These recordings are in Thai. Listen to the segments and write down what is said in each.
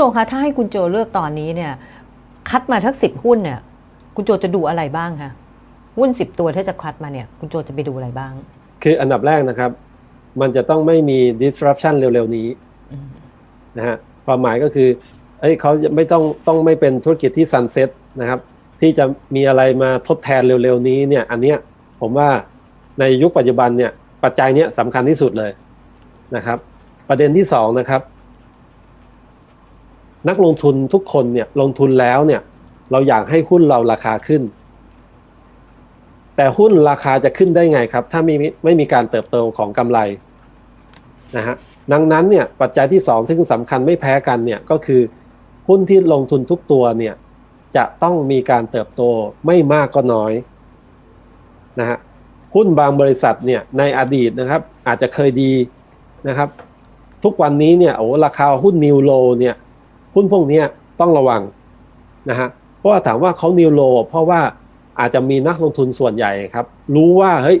โจคะถ้าให้คุณโจเลือกตอนนี้เนี่ย คัดมาทั้งสิบหุ้นเนี่ย คุณโจจะดูอะไรบ้างคะหุ้นสิบตัวถ้าจะคัดมาเนี่ย คุณโจจะไปดูอะไรบ้าง คืออันดับแรกนะครับ มันจะต้องไม่มี disruption เร็วๆนี้อืมนะฮะความหมายก็คือเอ้ยเขาไม่ต้องต้องไม่เป็นธุรกิจที่ sunset นะครับ ที่จะมีอะไรมาทดแทนเร็วๆนี้เนี่ย อันเนี้ยผมว่าในยุคปัจจุบันเนี่ยปัจจัยเนี้ยสำคัญที่สุดเลยนะครับ ประเด็นที่สองนะครับ นักลงทุนทุกคนเนี่ยลงทุนแล้วเนี่ย เราอยากให้หุ้นเราราคาขึ้น แต่หุ้นราคาจะขึ้นได้ไงครับ ถ้าไม่มีไม่มีการเติบโตของกำไรนะฮะดังนั้นเนี่ยปัจจัยที่สองที่สำคัญไม่แพ้กันเนี่ยก็คือหุ้นที่ลงทุนทุกตัวเนี่ยจะต้องมีการเติบโตไม่มากก็น้อยนะฮะหุ้นบางบริษัทเนี่ยในอดีตนะครับอาจจะเคยดีนะครับ ทุกวันนี้เนี่ยโอ้ราคาหุ้นนิวโลเนี่ย หุ้นพวกนี้ต้องระวังนะฮะเพราะว่าถามว่าเขานิวโล เพราะว่าอาจจะมีนักลงทุนส่วนใหญ่ครับ รู้ว่าเฮ้ย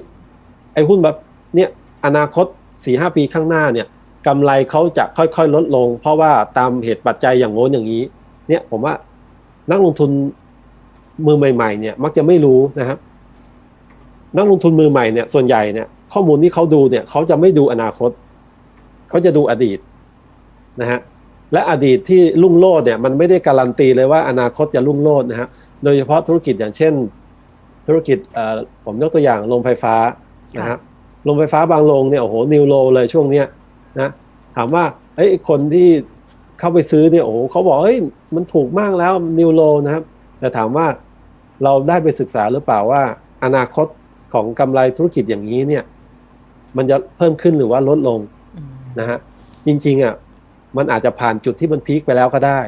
ไอ้หุ้นแบบเนี่ยอนาคต4ีหปีข้างหน้าเนี่ยกำไรเขาจะค่อยๆ ลดลง เพราะว่าตามเหตุปัจจัยอย่างโน้นอย่างนี้ เนี่ยผมว่านักลงทุนมือใหม่ๆเนี่ยมักจะไม่รู้นะครับนักลงทุนมือใหม่เนี่ยส่วนใหญ่เนี่ยข้อมูลที่เขาดูเนี่ยเขาจะไม่ดูอนาคต เขาจะดูอดีตนะฮะ และอดีตที่รุ่งโรจน์เนี่ยมันไม่ได้การันตีเลยว่าอนาคตจะรุ่งโรจน์นะฮะโดยเฉพาะธุรกิจอย่างเช่น ธุรกิจเอ่อผมยกตัวอย่างโรงไฟฟ้านะฮะโรงไฟฟ้าบางโรงเนี่ยโอ้โหนิวโลเลยช่วงเนี้ยนะถามว่าเอ้ยคนที่เข้าไปซื้อเนี่ยโอ้โหเขาบอกเฮ้ยมันถูกมากแล้วนิวโลนะครับแต่ถามว่าเราได้ไปศึกษาหรือเปล่าว่า อนาคตของกำไรธุรกิจอย่างนี้เนี่ย มันจะเพิ่มขึ้นหรือว่าลดลงอืมนะฮะจริงๆอะ มันอาจจะผ่านจุดที่มันพีคไปแล้วก็ได้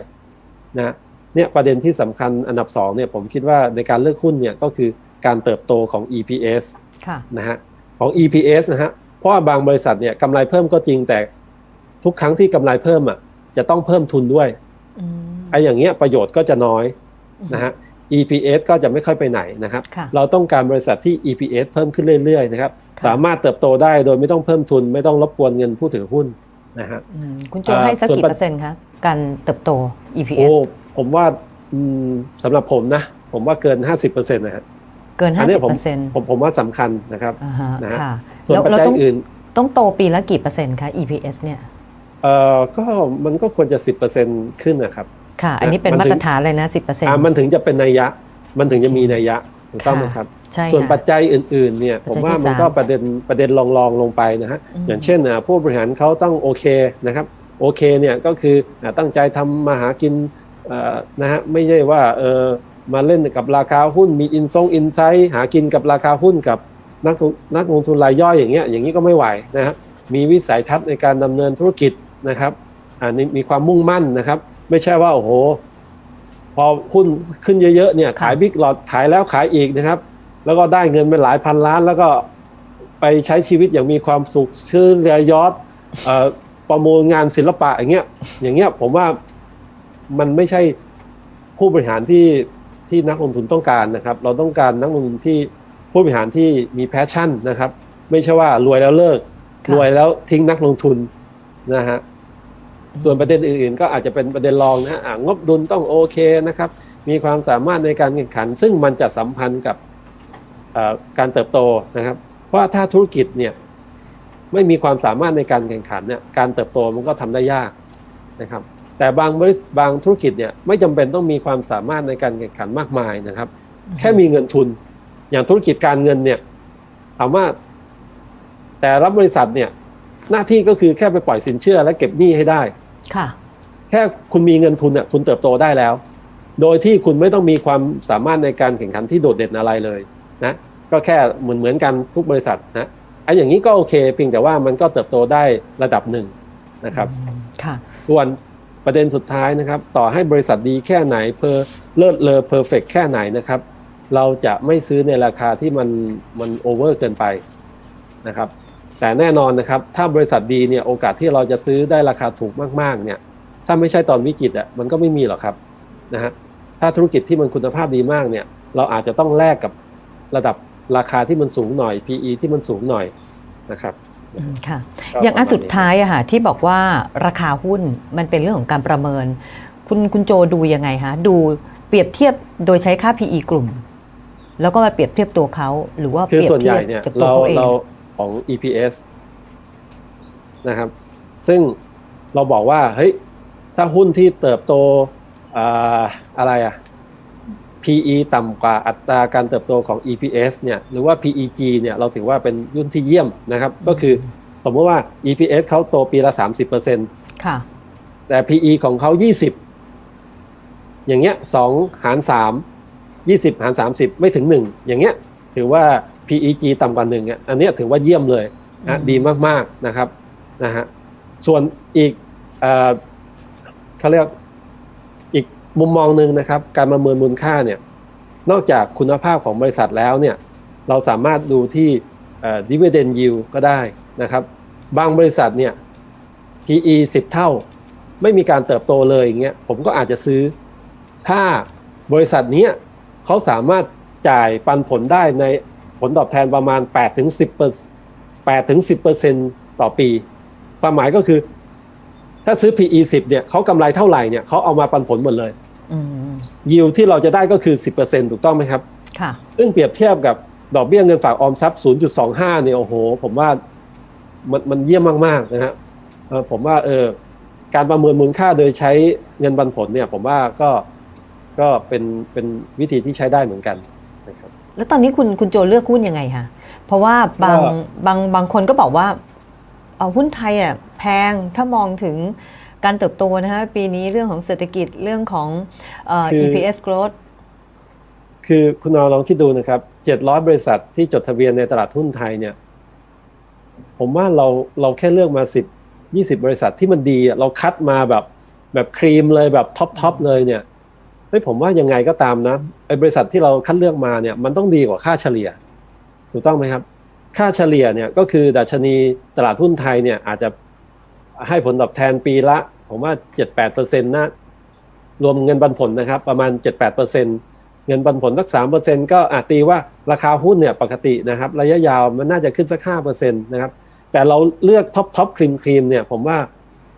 นะเนี่ยประเด็นที่สำคัญอันดับสองเนี่ยผมคิดว่าในการเลือกหุ้นเนี่ยก็คือการเติบโตของ EPS ค่ะนะฮะของ EPS นะฮะเพราะว่าบางบริษัทเนี่ยกำไรเพิ่มก็จริงแต่ทุกครั้งที่กำไรเพิ่มอะจะต้องเพิ่มทุนด้วยอืมไอ้อย่างเงี้ยประโยชน์ก็จะน้อยนะฮะ EPS ก็จะไม่ค่อยไปไหนนะครับค่ะเราต้องการบริษัทที่ EPS เพิ่มขึ้นเรื่อยๆนะครับค่ะสามารถเติบโตได้โดยไม่ต้องเพิ่มทุน ไม่ต้องรบกวนเงินผู้ถือหุ้น นะฮะอืมคุณโจอ่าให้สักส่วนกี่ปัจเปอร์เซ็นต์คะการเติบโตโอ้ EPS ผมว่าอืมสำหรับผมนะ ผมว่าเกิน 50%นะฮะเกินอัห้านี้สิบผมเปอร์เซ็นต์ผมผมว่าสำคัญนะครับอ่าฮะนะฮะค่ะส่วนแล้วปัจเราจัยต้องอื่นต้องโตปีละกี่เปอร์เซ็นต์คะ EPS เนี่ยเอ่อก็มันก็ควรจะ 10%ขึ้นนะครับ ค่ะ อันนี้เป็นมันมาถึงตรฐานเลยนะสิบเปอร์เซ็นต์อ่ามันถึงจะเป็นนัยยะ มันถึงจะมีนัยยะถูกต้องไหมครับ ใช่ส่วนค่ะปัจจัยอื่นๆเนี่ยปัผจจัมยว่าที่มันก็สามประเด็นประเด็นลองๆลงไปนะฮะอืม อย่างเช่นอะผู้บริหารเขาต้องโอเคนะครับโอเคเนี่ยก็คืออะตั้งใจทำมาหากินเอ่อนะฮะไม่ใช่ว่าเออมาเล่นกับราคาหุ้นมีอินซงอินไซต์หากินกับราคาหุ้นกับนักทุนนักลงทุนรายย่อยอย่างเงี้ยอย่างนี้ก็ไม่ไหวนะครับมีวิสัยทัศน์ในการดำเนินธุรกิจนะครับอันนี้มีความมุ่งมั่นนะครับ ไม่ใช่ว่าโอ้โห พอหุ้นขึ้นเยอะๆเนี่ยขายบิ๊กหลอดขายแล้วขายอีกนะครับ แล้วก็ได้เงินไปหลายพันล้าน แล้วก็ไปใช้ชีวิตอย่างมีความสุขชื่อเรือยอทเอ่อประมูลงานศิลปะอย่างเงี้ย อย่างเงี้ยผมว่ามันไม่ใช่ผู้บริหารที่ที่นักลงทุนต้องการนะครับ เราต้องการนักลงทุนที่ผู้บริหารที่มีแพชชั่นนะครับ ไม่ใช่ว่ารวยแล้วเลิกค่ะรวยแล้วทิ้งนักลงทุนนะฮะส่วนประเด็นอื่นๆ ก็อาจจะเป็นประเด็นรองนะฮะอ่างบดุลต้องโอเคนะครับ มีความสามารถในการแข่งขัน ซึ่งมันจะสัมพันธ์กับเอ่อ การเติบโตนะครับ เพราะว่าถ้าธุรกิจเนี่ยไม่มีความสามารถในการแข่งขันเนี่ยการเติบโตมันก็ทำได้ยากนะครับ แต่บางบริษัทบางธุรกิจเนี่ยไม่จำเป็นต้องมีความสามารถในการแข่งขันมากมายนะครับ แค่มีเงินทุน อย่างธุรกิจการเงินเนี่ยถามว่าแต่รับบริษัทเนี่ยหน้าที่ก็คือแค่ไปปล่อยสินเชื่อและเก็บหนี้ให้ได้ค่ะ แค่คุณมีเงินทุนเนี่ยคุณเติบโตได้แล้ว โดยที่คุณไม่ต้องมีความสามารถในการแข่งขันที่โดดเด่นอะไรเลย นะก็แค่เหมือนเหมือนกันทุกบริษัทนะไอ้อย่างนี้ก็โอเคเพียงแต่ว่ามันก็เติบโตได้ระดับหนึ่งนะครับค่ะส่วนประเด็นสุดท้ายนะครับ ต่อให้บริษัทดีแค่ไหนเพอเลิศเลอเพอร์เฟกแค่ไหนนะครับ เราจะไม่ซื้อในราคาที่มันมันโอเวอร์เกินไปนะครับ แต่แน่นอนนะครับ ถ้าบริษัทดีเนี่ยโอกาสที่เราจะซื้อได้ราคาถูกมากๆเนี่ย ถ้าไม่ใช่ตอนวิกฤตอะมันก็ไม่มีหรอกครับนะฮะถ้าธุรกิจที่มันคุณภาพดีมากเนี่ย เราอาจจะต้องแลกกับ ระดับราคาที่มันสูงหน่อย PE ที่มันสูงหน่อยนะครับอืมค่ะก็อย่างอันประมณสุดท้ายอะค่ะที่บอกว่าราคาหุ้นมันเป็นเรื่องของการประเมิน คุณคุณโจดูยังไงคะดูเปรียบเทียบโดยใช้ค่า PE กลุ่ม แล้วก็มาเปรียบเทียบตัวเขาหรือว่าคือเปรียบส่วนใหเทียญ่บเนี่ยจากตัวเราเขาเองเราของ EPS นะครับ ซึ่งเราบอกว่าเฮ้ยถ้าหุ้นที่เติบโตอ่าอะไรอะ PE ต่ำกว่าอัตราการเติบโตของ EPS เนี่ยหรือว่า PEG เนี่ยเราถือว่าเป็นยุ่นที่เยี่ยมนะครับก็คือสมมติว่า EPS เขาโตปีละ 30%ค่ะแต่ PE ของเขา 20 อย่างเงี้ย2หาร 3 20 หาร 30 ไม่ถึง 1 อย่างเงี้ยถือว่า PEG ต่ำกว่า1อะอันเนี้ยถือว่าเยี่ยมเลยนะอืมดีมาก ๆ นะครับนะฮะส่วนอีกเอ่อเขาเรียกอีก มุมมองหนึ่งนะครับ การประเมินมูลค่าเนี่ยนอกจากคุณภาพของบริษัทแล้วเนี่ยเราสามารถดูที่เอ่อ dividend yield ก็ได้นะครับ บางบริษัทเนี่ย PE 10 เท่า ไม่มีการเติบโตเลยอย่างเงี้ยผมก็อาจจะซื้อ ถ้าบริษัทนี้เขาสามารถจ่ายปันผลได้ในผลตอบแทนประมาณ8ถึง10เปอร์8ถึง10เปอร์เซ็นต่อปี ความหมายก็คือ ถ้าซื้อ PE 10เนี่ยเขากำไรเท่าไหร่เนี่ยเขาเอามาปันผลหมดเลยอืมยิวที่เราจะได้ก็คือ 10%ถูกต้องไหมครับค่ะซึ่งเปรียบเทียบกับดอกเบี้ยเงินฝากออมทรัพย์ 0.25 เนี่ยโอ้โห ผมว่ามันมันเยี่ยมมากๆนะฮะเอ่อผมว่าเออการประเมินมูลค่าโดยใช้เงินปันผลเนี่ย ผมว่าก็ก็เป็นเป็นวิธีที่ใช้ได้เหมือนกันนะครับแล้วตอนนี้คุณคุณโจเลือกหุ้นยังไงคะเพราะว่าบางก็บางบางคนก็บอกว่าเอา หุ้นไทยอะแพงถ้ามองถึงการเติบโตนะฮะปีนี้เรื่องของเศรษฐกิจเรื่องของเอ่อ EPS growth คือคุณนอลองคิดดูนะครับ700 บริษัทที่จดทะเบียนในตลาดหุ้นไทยเนี่ย ผมว่าเราเราแค่เลือกมา 10 20 บริษัทที่มันดีอะเราคัดมาแบบแบบครีมเลยแบบท็อปทอปเลยเนี่ยเฮ้ยผมว่ายังไงก็ตามนะไอ้บริษัทที่เราคัดเลือกมาเนี่ย มันต้องดีกว่าค่าเฉลี่ย ถูกต้องไหมครับ ค่าเฉลี่ยเนี่ยก็คือดัชนีตลาดหุ้นไทยเนี่ยอาจจะให้ผลตอบแทนปีละ ผมว่า 7-8%นะรวมเงินปันผลนะครับ ประมาณ 7-8%เงินปันผลสัก 3%ก็อาจตีว่าราคาหุ้นเนี่ยปกตินะครับ ระยะยาวมันน่าจะขึ้นสัก 5%นะครับ แต่เราเลือกท็อปท็อปครีมครีมเนี่ยผมว่า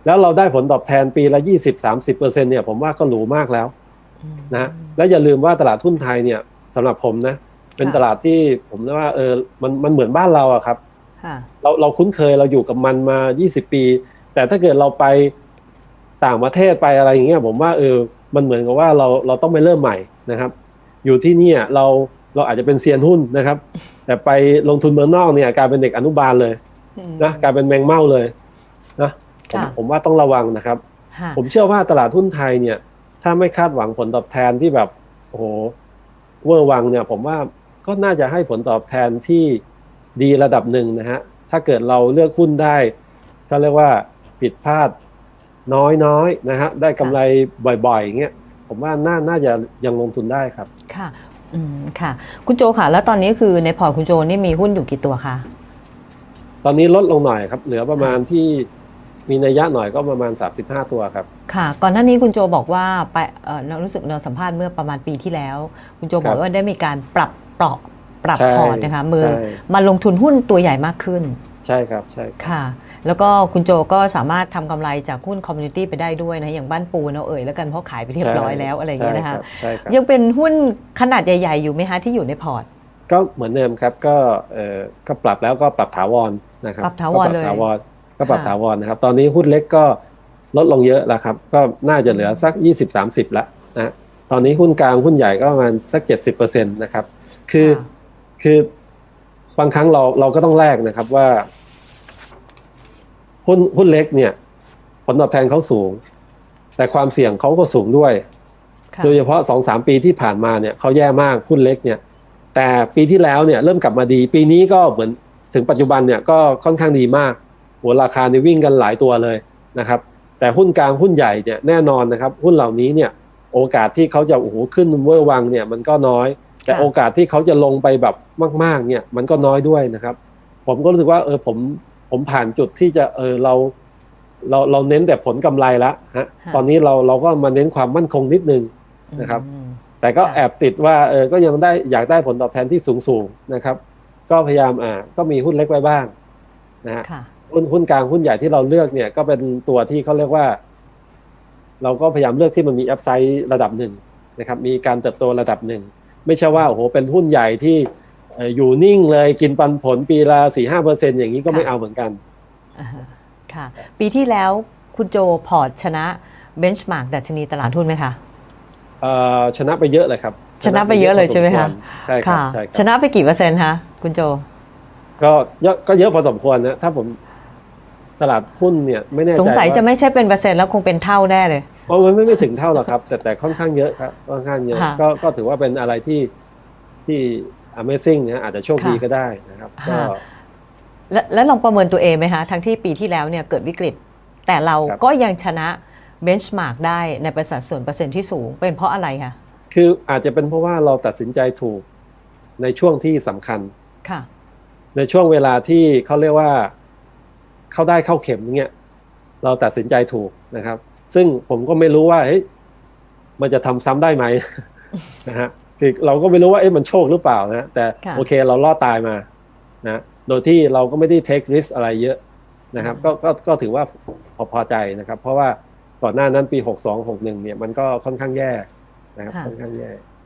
แล้วเราได้ผลตอบแทนปีละ 20-30%เนี่ยผมว่าก็หรูมากแล้วนะฮะแล้วอย่าลืมว่าตลาดหุ้นไทยเนี่ยสำหรับผมนะ เป็นค่ะตลาดที่ผมเรียกว่าเออมันมันเหมือนบ้านเราอะครับค่ะเราเราคุ้นเคยเราอยู่กับมันมา 20 ปี แต่ถ้าเกิดเราไปต่างประเทศไปอะไรอย่างเงี้ยผมว่าเออมันเหมือนกับว่าเราเราต้องไปเริ่มใหม่นะครับ อยู่ที่เนี่ยเราเราอาจจะเป็นเซียนหุ้นนะครับ แต่ไปลงทุนเมืองนอกเนี่ยกลายเป็นเด็กอนุบาลเลยนะกลายเป็นแมงเม่าเลยนะผมค่ะผมว่าต้องระวังนะครับค่ะผมเชื่อว่าตลาดหุ้นไทยเนี่ย ถ้าไม่คาดหวังผลตอบแทนที่แบบโอ้โหเวอร์วังเนี่ย ผมว่า ก็น่าจะให้ผลตอบแทนที่ดีระดับหนึ่งนะฮะ ถ้าเกิดเราเลือกหุ้นได้ ก็เรียกว่าผิดพลาดน้อยๆนะฮะ ได้กำไรบ่อยๆอย่างเงี้ย ผมว่าน่าน่าจะยังลงทุนได้ครับ ค่ะ อืม ค่ะ คุณโจค่ะ แล้วตอนนี้คือในพอร์ตคุณโจนี่มีหุ้นอยู่กี่ตัวคะ ตอนนี้ลดลงหน่อยครับ เหลือประมาณที่มีนัยยะหน่อยก็ประมาณ 35 ตัวครับ ค่ะ ก่อนหน้านี้คุณโจบอกว่าไปเอ่อเรารู้สึกเราสัมภาษณ์เมื่อประมาณปีที่แล้ว คุณโจบอครักบว่าได้มีการปรับ เปราะปรับใช่พอร์ตนะคะมือใช่ มาลงทุนหุ้นตัวใหญ่มากขึ้นใช่ครับใช่ครับ ค่ะ แล้วก็คุณโจก็สามารถทำกำไรจากหุ้นคอมมูนิตี้ไปได้ด้วยนะอย่างบ้านปูเนาะเอ่ยแล้วกันเพราะขายไปเรียบร้อยแล้วอะไรอย่างเงี้ยนะคะใช่ครับยังเป็นหุ้นขนาดใหญ่ ๆ อยู่ไหมคะที่อยู่ในพอร์ต ก็เหมือนเดิมครับก็เอ่อก็ปรับแล้วก็ปรับถาวรนะครับปรับถาวรเลยก็ปรับถาวรก็ปรับค่ะถาวรนะครับ ตอนนี้หุ้นเล็กก็ลดลงเยอะแล้วครับ ก็น่าจะเหลือสัก 20-30แล้วนะตอนนี้หุ้นกลางหุ้นใหญ่ก็ประมาณสัก 70%นะครับ คือค่ะคือบางครั้งเราเราก็ต้องแลกนะครับว่า หุ้นหุ้นเล็กเนี่ย ผลตอบแทนเขาสูง แต่ความเสี่ยงเขาก็สูงด้วยค่ะโดยเฉพาะสองสามปีที่ผ่านมาเนี่ยเขาแย่มากหุ้นเล็กเนี่ย แต่ปีที่แล้วเนี่ยเริ่มกลับมาดี ปีนี้ก็เหมือนถึงปัจจุบันเนี่ยก็ค่อนข้างดีมากหัวราคาเนี่ยวิ่งกันหลายตัวเลยนะครับ แต่หุ้นกลางหุ้นใหญ่เนี่ยแน่นอนนะครับ หุ้นเหล่านี้เนี่ย โอกาสที่เขาจะโอ้โหขึ้นเวอร์วังเนี่ยมันก็น้อย แต่ค่ะโอกาสที่เขาจะลงไปแบบมาก ๆ เนี่ย มันก็น้อยด้วยนะครับ ผมก็รู้สึกว่า เออผมผมผ่านจุดที่จะเออเรา เราเราเน้นแต่ผลกำไรละฮะค่ะตอนนี้เราเราก็มาเน้นความมั่นคงนิดนึงนะครับอืมแต่ก็ค่ะแอบติดว่าเออก็ยังได้อยากได้ผลตอบแทนที่สูงสูงๆนะครับ ก็พยายามอ่าก็มีหุ้นเล็กไว้บ้างนะฮะค่ะหุ้นหุ้นกลางหุ้นใหญ่ที่เราเลือกเนี่ยก็เป็นตัวที่เขาเรียกว่า เราก็พยายามเลือกที่มันมีอัพไซด์ระดับหนึ่งนะครับ มีการเติบโตระดับหนึ่ง ไม่ใช่ว่าโอ้โหเป็นหุ้นใหญ่ที่เอ่ออยู่นิ่งเลยกินปันผลปีละสี่ห้าเปอร์เซ็นอย่างนี้ก็ไม่ค่ะเอาเหมือนกันอ่าฮะค่ะ ปีที่แล้วคุณโจพอร์ตชนะเบนช์มาร์กดัชนีตลาดหุ้นไหมคะเอ่อชนะไปเยอะเลยครับ ชนะไปเยอะเลยใช่ไหมคะใช่ครับค่ะใช่คชรับนะไปกี่เปอร์เซ็นต์คะคุณโจ ก็เยอะก็เยอะพอสมควรนะถ้าผม ตลาดหุ้นเนี่ยไม่แน่ใจสงสัยว่าจะไม่ใช่เป็นเปอร์เซ็นต์แล้วคงเป็นเท่าแน่เลยเพราะมันไม่ไม่ถึงเท่าหรอกครับ แต่แต่ค่อนข้างเยอะครับค่อนข้างเยอะค่ะก็ก็ถือว่าเป็นอะไรที่ที่ Amazing นะอาจจะโชคดีค่ะก็ได้นะครับก็ค่ะและและลองประเมินตัวเองไหมคะทั้งที่ปีที่แล้วเนี่ยเกิดวิกฤต แต่เราครับก็ยังชนะเบนช์มาร์กได้ในประสัดส่วนเปอร์เซ็นต์ที่สูงเป็นเพราะอะไรคะคืออาจจะเป็นเพราะว่าเราตัดสินใจถูกในช่วงที่สำคัญค่ะ ในช่วงเวลาที่เขาเรียกว่า เข้าได้เข้าเข็มเนี่ยเราตัดสินใจถูกนะครับ ซึ่งผมก็ไม่รู้ว่าเฮ้ยมันจะทำซ้ำได้ไหมนะฮะคือเราก็ไม่รู้ว่าเอ๊ะมันโชคหรือเปล่านะแต่ค่ะโอเคเรารอดตายมานะโดยที่เราก็ไม่ได้ take risk อะไรเยอะนะครับก็ก็ก็ถือว่าพอพอใจนะครับ เพราะว่าก่อนหน้านั้นปี 62 61เนี่ยมันก็ค่อนข้างแย่นะครับค่อนข้างแย่